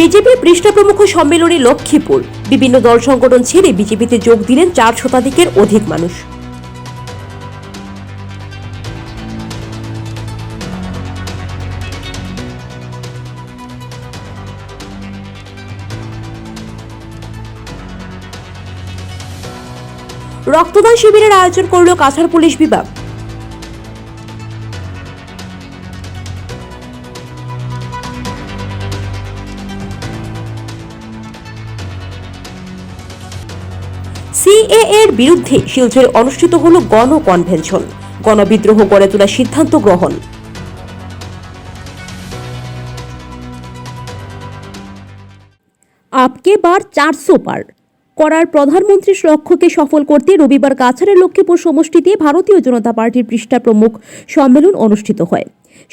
BJP পৃষ্ঠা প্রমুখ সম্মেলনে লক্ষ্মীপুর। বিভিন্ন দল সংগঠন ছেড়ে বিজেপিতে যোগ দিলেন চার শতাধিকের অধিক মানুষ। রক্তদান শিবিরের আয়োজন করল কাছাড় পুলিশ বিভাগ। বিরুদ্ধে শিলচরে অনুষ্ঠিত হল গণ কনভেনশন গণবিদ্রোহ গড়ে তোলার সিদ্ধান্ত গ্রহণ। আপকে বার চারশো পার করার প্রধানমন্ত্রীর লক্ষ্যকে সফল করতে রবিবার কাছাড়ের লক্ষ্মীপুর সমষ্টিতে ভারতীয় জনতা পার্টির পৃষ্ঠা প্রমুখ সম্মেলন অনুষ্ঠিত হয়।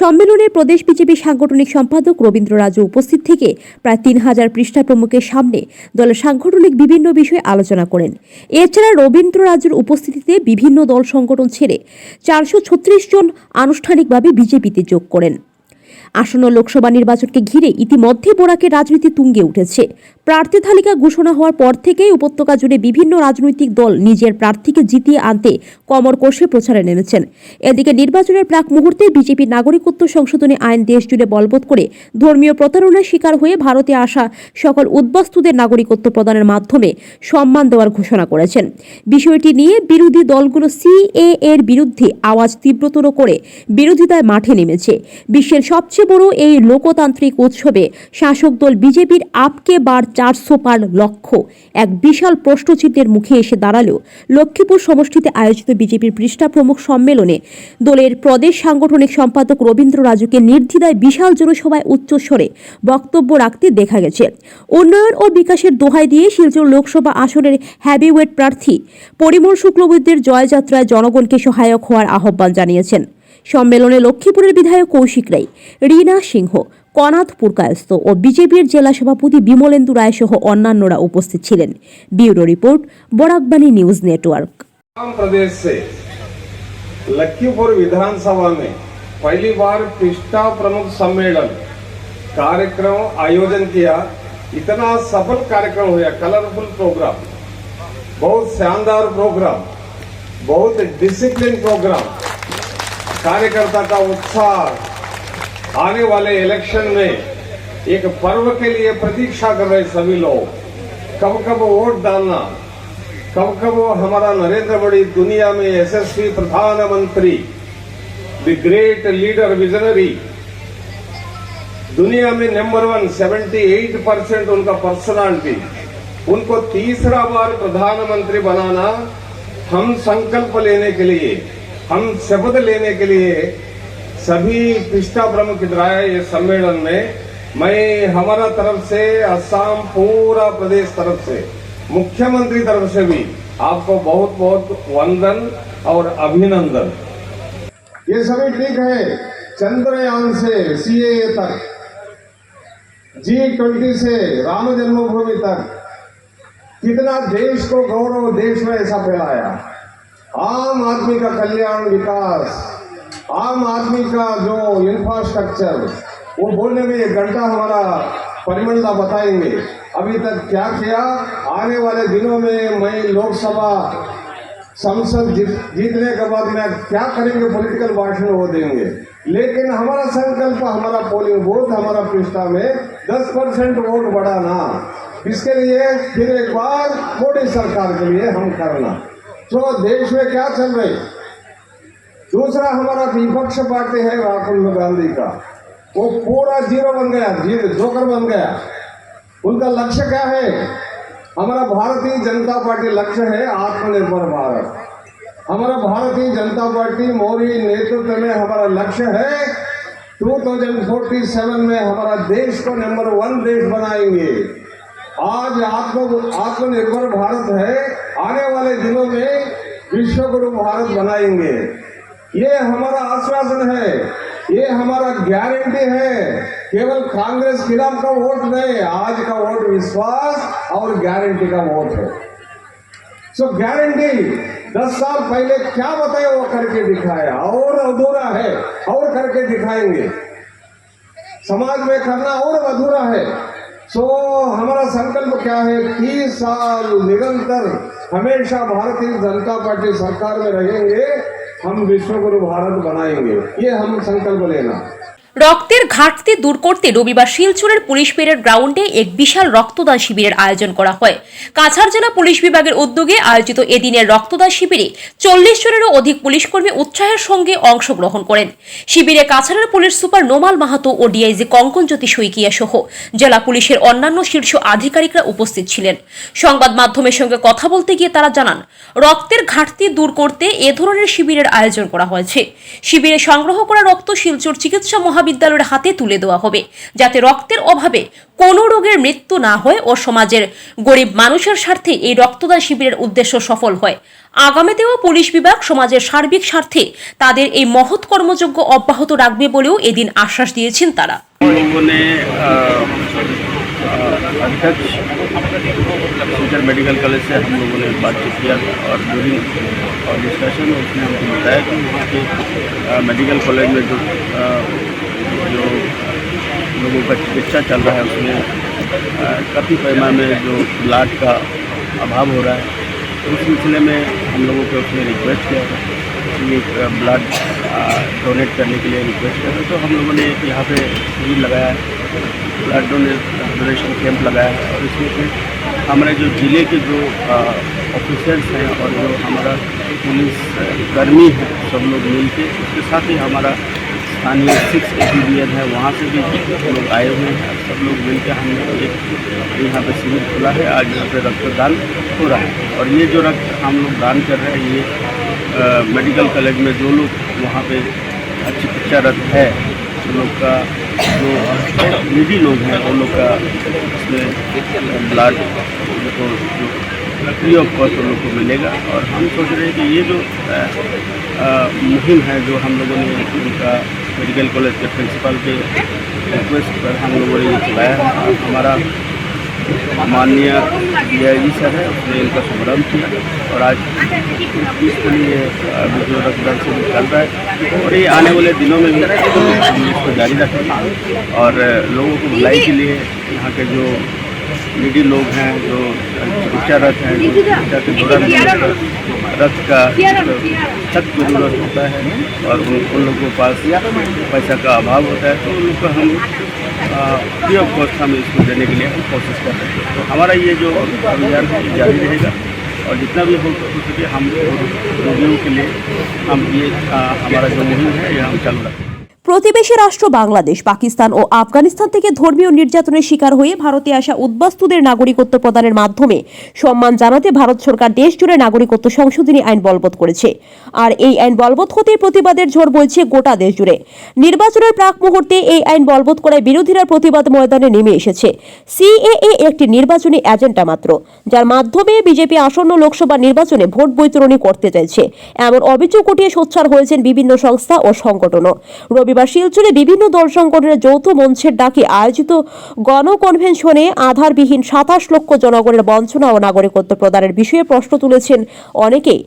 সম্মেলনের প্রদেশ বিজেপি সাংগঠনিক সম্পাদক রবীন্দ্র রাজু উপস্থিত থেকে প্রায় তিন হাজার পৃষ্ঠা প্রমুখের সামনে দলের সাংগঠনিক বিভিন্ন বিষয়ে আলোচনা করেন। এছাড়া রবীন্দ্র রাজুর উপস্থিতিতে বিভিন্ন দল সংগঠন ছেড়ে চারশো ছত্রিশ জন আনুষ্ঠানিকভাবে বিজেপিতে যোগ করেন। আসন্ন লোকসভা নির্বাচনকে ঘিরে ইতিমধ্যে বোরাকে রাজনীতি তুঙ্গে উঠেছে। প্রার্থী তালিকা ঘোষণা হওয়ার পর থেকেই উপত্যকা জুড়ে বিভিন্ন রাজনৈতিক দল নিজের প্রার্থীকে জিতিয়ে আনতে কমর কষে প্রচারে নেমেছেন। এদিকে নির্বাচনের প্রাক মুহূর্তে বিজেপি নাগরিকত্ব সংশোধনী আইন দেশ জুড়ে বলবৎ করে ধর্মীয় প্রতারণার শিকার হয়ে ভারতে আসা সকল উদ্বাস্তুদের নাগরিকত্ব প্রদানের মাধ্যমে সম্মান দেওয়ার ঘোষণা করেছেন। বিষয়টি নিয়ে বিরোধী দলগুলো সিএ এর বিরুদ্ধে আওয়াজ তীব্রতর করে বিরোধিতায় মাঠে নেমেছে। বিশ্বের সবচেয়ে বড় এই লোকতান্ত্রিক উৎসবে শাসক দল বিজেপির আপকে বার চারশো পার লক্ষ্য। এক বিশাল প্রশ্নচিহ্নের মুখে এসে দাঁড়ালেও লক্ষ্মীপুর সমষ্টিতে আয়োজিত বিজেপির পৃষ্ঠা প্রমুখ সম্মেলনে। দলের প্রদেশ সাংগঠনিক সম্পাদক রবীন্দ্র রাজুকে নির্দ্বিধায় বিশাল জনসভায় উচ্চস্বরে বক্তব্য রাখতে দেখা গেছে। উন্নয়ন ও বিকাশের দোহাই দিয়ে শিলচর লোকসভা আসনের হ্যাভিওয়েট প্রার্থী পরিমল শুক্লবৈদ্যের জয়যাত্রায় জনগণকে সহায়ক হওয়ার আহ্বান জানিয়েছেন। সম্মেলনে লক্ষ্মীপুরের বিধায়ক কৌশিক রায় রীনা সিংহ কনাথ পুরকায়স্ত ও বিজেপির জেলা সভাপতি বিমলেন্দু রায় সহ অন্যান্যরা উপস্থিত ছিলেন bureau report Barakbani news network Assam प्रदेश से लखीमपुर विधानसभा में पहली बार पृष्ठा प्रमुख सम्मेलन कार्यक्रम आयोजन किया इतना सफल कार्यक्रम हुआ कलरफुल प्रोग्राम बहुत शानदार प्रोग्राम बहुत डिसिप्लिन प्रोग्राम कार्यकर्ता का उत्साह। आने वाले इलेक्शन में एक पर्व के लिए प्रतीक्षा कर रहे सभी लोग। कब कब वोट डालना? कब कब हमारा नरेंद्र मोदी दुनिया में यशस्वी प्रधानमंत्री द ग्रेट लीडर विजनरी दुनिया में नंबर वन 78 परसेंट उनका पर्सनालिटी उनको तीसरा बार प्रधानमंत्री बनाना हम संकल्प लेने के लिए हम शपथ लेने के लिए सभी पिछड़ा प्रमुख इधराए ये सम्मेलन में मैं हमारा तरफ़ से, असम पूरा प्रदेश तरफ़ से, मुख्यमंत्री तरफ़ से भी आपको बहुत बहुत वंदन और अभिनंदन। ये सभी ठीक है? चंद्रयान से सीए तक जी ट्वेंटी से राम जन्मभूमि तक। कितना देश को गौरव देश में ऐसा फैलाया। आम आदमी का कल्याण विकास आम आदमी का जो इंफ्रास्ट्रक्चर वो बोलने में एक घंटा हमारा परिमंडला बताएँगे। अभी तक क्या किया? आने वाले दिनों में मैं लोकसभा संसद जीत, जीतने के बाद में क्या करेंगे? पॉलिटिकल भाषण वो देंगे। लेकिन हमारा संकल्प हमारा पोलिंग बूथ हमारा पृष्ठा में 10 परसेंट वोट बढ़ाना इसके लिए फिर एक बार मोदी सरकार के लिए हम करना। तो देश में क्या चल रही दूसरा हमारा विपक्ष पार्टी है राहुल गांधी का। वो पूरा ज़ीरो बन गया ज़ीरो जोकर बन गया। उनका लक्ष्य क्या है? हमारा भारतीय जनता पार्टी लक्ष्य है आत्मनिर्भर भारत। हमारा भारतीय जनता पार्टी मोदी नेतृत्व में हमारा लक्ष्य है 2047 में हमारा देश को नंबर वन देश बनाएँगे। आज आत्म, आत्मनिर्भर भारत है आने वाले दिनों में विश्व गुरु भारत बनाएँगे ये हमारा आश्वासन है, ये हमारा गारंटी है, केवल कांग्रेस खिलाफ का वोट नहीं, आज का वोट विश्वास और गारंटी का वोट है। सो गारंटी दस साल पहले क्या बताया वो करके दिखाया, और अधूरा है, और करके दिखाएँगे। समाज में करना और अधूरा है। सो हमारा संकल्प क्या है तीस साल निरंतर हमेशा भारतीय जनता पार्टी सरकार में रहेंगे, हम विश्वगुरु भारत बनाएँगे। ये हम संकल्प लेना। রক্তের ঘাটতি দূর করতে রবিবার শিলচরের পুলিশ পেরেড গ্রাউন্ডে এক বিশাল রক্তদান শিবিরের আয়োজন করা হয়। কাছাড় জেলা পুলিশ বিভাগের উদ্যোগে আয়োজিত এদিনের রক্তদান শিবিরে চল্লিশ জনেরও অধিক পুলিশকর্মী উৎসাহের সঙ্গে অংশগ্রহণ করেন। শিবিরে কাছাড়ের পুলিশ সুপার নোমাল মাহাতো ও ডিআইজি কঙ্কনজ্যোতি শইকিয়া সহ জেলা পুলিশের অন্যান্য শীর্ষ আধিকারিকরা উপস্থিত ছিলেন। সংবাদ মাধ্যমের সঙ্গে কথা বলতে গিয়ে তারা জানান, রক্তের ঘাটতি দূর করতে এ ধরনের শিবিরের আয়োজন করা হয়েছে। শিবিরে সংগ্রহ করা রক্ত শিলচর চিকিৎসা মহাবিদ্যালয়ের হাতে তুলে দেওয়া হবে যাতে রক্তের অভাবে কোনো রোগের মৃত্যু না হয় ও সমাজের গরিব মানুষের স্বার্থে এই রক্তদান শিবিরের উদ্দেশ্য সফল হয় আগামীতেও পুলিশ বিভাগ সমাজের সার্বিক স্বার্থে তাদের এই মহৎ কর্মযজ্ঞ অব্যাহত রাখবে বলেও এদিন আশ্বাস দিয়েছেন তারা हम लोगों ने अ, अ, अध्यक्ष सेंट्रल मेडिकल कॉलेज से हम लोगों ने बातचीत किया था और ड्यूरिंग और डिस्कशन में उसने हमको बताया कि वहाँ के अ, मेडिकल कॉलेज में जो अ, जो लोगों का चिकित्सा चल रहा है उसमें काफ़ी पैमाने में जो ब्लड का अभाव हो रहा है तो उस सिलसिले में हम लोगों को उसने रिक्वेस्ट किया था कि ब्लड डोनेट करने के लिए रिक्वेस्ट किया था तो हम लोगों ने यहाँ पे शिविर लगाया, ब्लड डोनेट डोनेशन कैंप लगाया है और इसमें से हमारे जो ज़िले के जो ऑफिसर्स हैं और जो हमारा पुलिस कर्मी है, सब लोग मिल के उसके साथ ही हमारा स्थानीय सिक्स एपीडीएन है, वहाँ से भी लोग आए हुए हैं सब लोग मिल के हमने एक, यहाँ पे शिविर खुला है, आज यहाँ पे रक्तदान हो रहा है। और ये जो रक्त हम लोग दान कर रहे हैं, ये मेडिकल कॉलेज में जो लोग वहाँ पर पे चिकित्सारत है, उन लोग का जो निजी लोग हैं, उन लोग का इसमें ब्लड उनको जो फ्री ऑफ़ कॉस्ट उन लोग को मिलेगा। और हम सोच रहे हैं कि ये जो मुहिम है, जो हम लोगों ने उनका मेडिकल कॉलेज के प्रिंसिपल के रिक्वेस्ट पर हम लोगों ने ये चलाया है हमारा माननीय डी आई जी सर है, उसने इनका शुभारंभ किया और आज इसके लिए जो रक्तदान शिविर चल रहा है, और ये आने वाले दिनों में भी हम इसको जारी रखेंगे। और लोगों को भलाई के लिए यहाँ के जो निडी लोग हैं, जो चिकित्सारत हैं, जो चिकित्सा के दौरान रक्त का सख्त ज़रूरत होता है और उन उन लोगों के पास पैसा का अभाव होता है तो उन लोग को हम फ्री ऑफ़ कॉस्ट हम इसको देने के लिए हम कोशिश कर रहे हैं। तो हमारा ये जो अभियान जारी रहेगा और जितना भी हो हो सके हम रोगियों के लिए हम ये हमारा जो मुहिम है ये हम चालू रखें প্রতিবেশী রাষ্ট্র বাংলাদেশ, পাকিস্তান ও আফগানিস্তান থেকে ধর্মীয় নির্যাতনের শিকার হয়ে ভারতে আসা উদ্বাস্তুদের নাগরিকত্ব প্রদানের মাধ্যমে সম্মান জানাতে ভারত সরকার দেশজুড়ে নাগরিকত্ব সংশোধনী আইন বলবৎ করেছে। আর এই আইন বলবৎ হতে প্রতিবাদের ঝড় বইছে গোটা দেশ জুড়ে। নির্বাচনের প্রাক মুহূর্তে এই আইন বলবৎ করায় বিরোধীরা প্রতিবাদ ময়দানে নেমে এসেছে। সিএএ একটি নির্বাচনী এজেন্ডা মাত্র, যার মাধ্যমে বিজেপি আসন্ন লোকসভা নির্বাচনে ভোট বৈতরণী করতে চাইছে। এমন অভিযোগ উঠিয়ে সোচ্চার হয়েছেন বিভিন্ন সংস্থা ও সংগঠনও। রবিবার শিলচরে বিভিন্ন দল সংগঠনের যৌথ মঞ্চের ডাকে আয়োজিত গণকনভেনশনে আধারবিহীন সাতাশ লক্ষ জনগণের বঞ্চনা ও নাগরিকত্ব প্রদানের বিষয়ে প্রশ্ন তুলেছেন অনেকেই।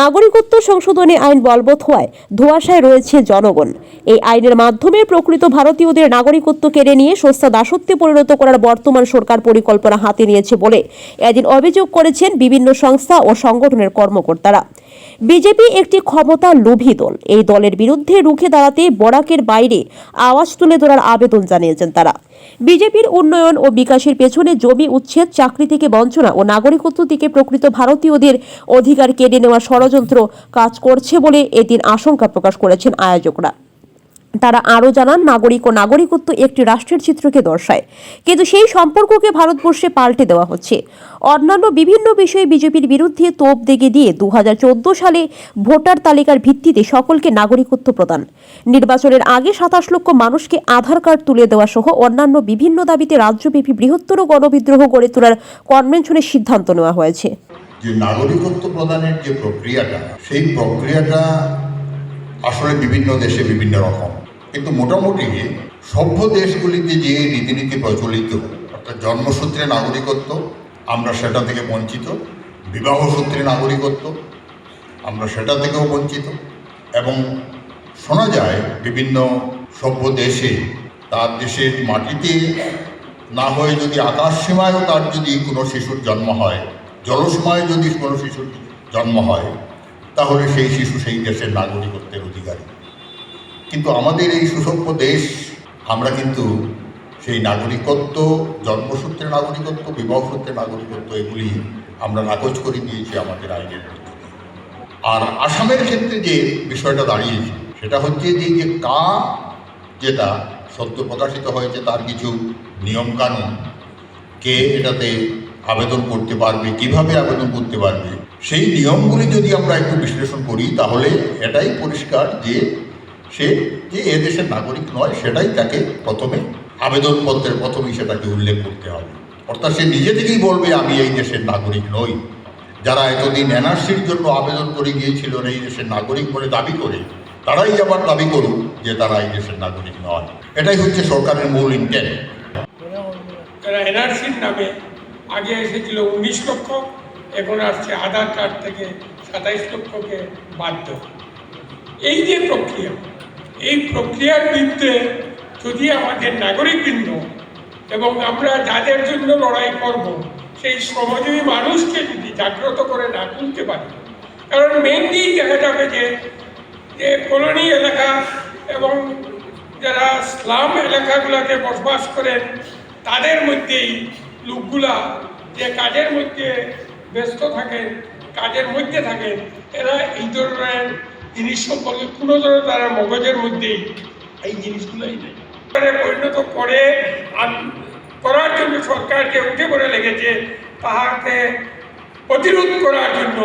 নাগরিকত্ব সংশোধনী আইন বলবৎ হওয়ায় ধোঁয়াশায় রয়েছে জনগণ। এই আইনের মাধ্যমে প্রকৃত ভারতীয়দের নাগরিকত্ব কেড়ে নিয়ে সস্তা দাসত্বে পরিণত করার বর্তমান সরকার পরিকল্পনা হাতে নিয়েছে বলে এদিন অভিযোগ করেছেন বিভিন্ন সংস্থা ও সংগঠনের কর্মকর্তারা। বিজেপি একটি ক্ষমতা লোভী দল। এই দলের বিরুদ্ধে রুখে দাঁড়াতে বরাকের বাইরে আওয়াজ তুলে ধরার আবেদন জানিয়েছেন তারা। বিজেপির উন্নয়ন ও বিকাশের পেছনে জমি উচ্ছেদ, চাকরি থেকে বঞ্চনা ও নাগরিকত্ব থেকে প্রকৃত ভারতীয়দের অধিকার কেড়ে নেওয়া ষড়যন্ত্র কাজ করছে বলে এদিন আশঙ্কা প্রকাশ করেছেন আয়োজকরা। তারা আরও জানান, নাগরিক ও নাগরিকত্ব একটি রাষ্ট্রের চিত্রকে দর্শায়। কিন্তু সেই সম্পর্ককে ভারতবর্ষে পাল্টে দেওয়া হচ্ছে। অন্যান্য বিভিন্ন বিষয়ে বিজেপির বিরুদ্ধে তোপ দেগে দিয়ে দু সালে ভোটার তালিকার ভিত্তিতে সকলকে নাগরিকত্ব প্রদান। নির্বাচনের আগে সাতাশ লক্ষ মানুষকে আধার কার্ড তুলে দেওয়া সহ অন্যান্য বিভিন্ন দাবিতে রাজ্যব্যাপী বৃহত্তর গণবিদ্রোহ গড়ে তোলার কনভেনশনের সিদ্ধান্ত নেওয়া হয়েছে। যে নাগরিকত্ব প্রদানের যে প্রক্রিয়াটা, সেই প্রক্রিয়াটা আসলে বিভিন্ন দেশে বিভিন্ন রকম। কিন্তু মোটামুটি সভ্য দেশগুলিতে যে রীতিনীতি প্রচলিত, অর্থাৎ জন্মসূত্রে নাগরিকত্ব, আমরা সেটা থেকে বঞ্চিত। বিবাহ সূত্রে নাগরিকত্ব, আমরা সেটা থেকেও বঞ্চিত। এবং শোনা যায় বিভিন্ন সভ্য দেশে তার দেশের মাটিতে না হয়ে যদি আকাশ সীমায়ও তার যদি কোনো শিশুর জন্ম হয়, জলসীমায় যদি কোনো শিশুর জন্ম হয়, তাহলে সেই শিশু সেই দেশের নাগরিকত্বের অধিকারী। কিন্তু আমাদের এই সুসভ্য দেশ, আমরা কিন্তু সেই নাগরিকত্ব, জন্মসূত্রে নাগরিকত্ব, বিবাহসূত্রে নাগরিকত্ব, এগুলি আমরা নাকচ করে দিয়েছি আমাদের আইনের আর আসামের ক্ষেত্রে যে বিষয়টা দাঁড়িয়েছে, সেটা হচ্ছে যে যে কা যেটা সত্য প্রকাশিত হয়েছে, তার কিছু নিয়মকানুন, কে এটাতে আবেদন করতে পারবে, কীভাবে আবেদন করতে পারবে, সেই নিয়মগুলি যদি আমরা একটু বিশ্লেষণ করি, তাহলে এটাই পরিষ্কার যে সে যে এ দেশের নাগরিক নয়, সেটাই তাকে প্রথমে আবেদনপত্রের প্রথমেই সেটাকে উল্লেখ করতে হবে অর্থাৎ সে নিজে থেকেই বলবে, আমি এই দেশের নাগরিক নই। যারা এতদিন এনআরসির জন্য আবেদন করে গিয়েছিল এই দেশের নাগরিক বলে দাবি করে, তারাই আবার দাবি করুক যে তারা এই দেশের নাগরিক নয়। এটাই হচ্ছে সরকারের মূল ইন্টেন্ট তারা এনআরসির নামে আগে এসেছিল উনিশ লক্ষ, এখন আসছে আধার কার্ড থেকে সাতাইশ লক্ষকে বাধ্য। এই যে প্রক্রিয়া এই প্রক্রিয়ার বিরুদ্ধে যদি আমাদের নাগরিকবৃন্দ এবং আমরা যাদের জন্য লড়াই করব, সেই সমাজী মানুষকে যদি জাগ্রত করে না তুলতে পারি, কারণ মেনলি দেখা যাবে যে যে কলোনি এলাকা এবং যারা স্লাম এলাকাগুলোতে বসবাস করেন, তাদের মধ্যেই লোকগুলা যে কাজের মধ্যে ব্যস্ত থাকেন, কাজের মধ্যে থাকেন, এরা এই ধরনের জিনিস সম্পর্কে কোনো ধরনের তারা মগজের মধ্যেই এই জিনিসগুলোই নেই। পরিণত করে করার জন্য সরকারকে উঠে পড়ে লেগেছে তাহাকে প্রতিরোধ করার জন্য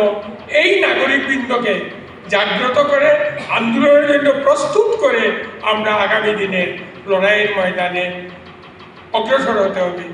এই নাগরিকবৃন্দকে জাগ্রত করে, আন্দোলনের জন্য প্রস্তুত করে আমরা আগামী দিনে লড়াইয়ের ময়দানে অগ্রসর হতে হবে।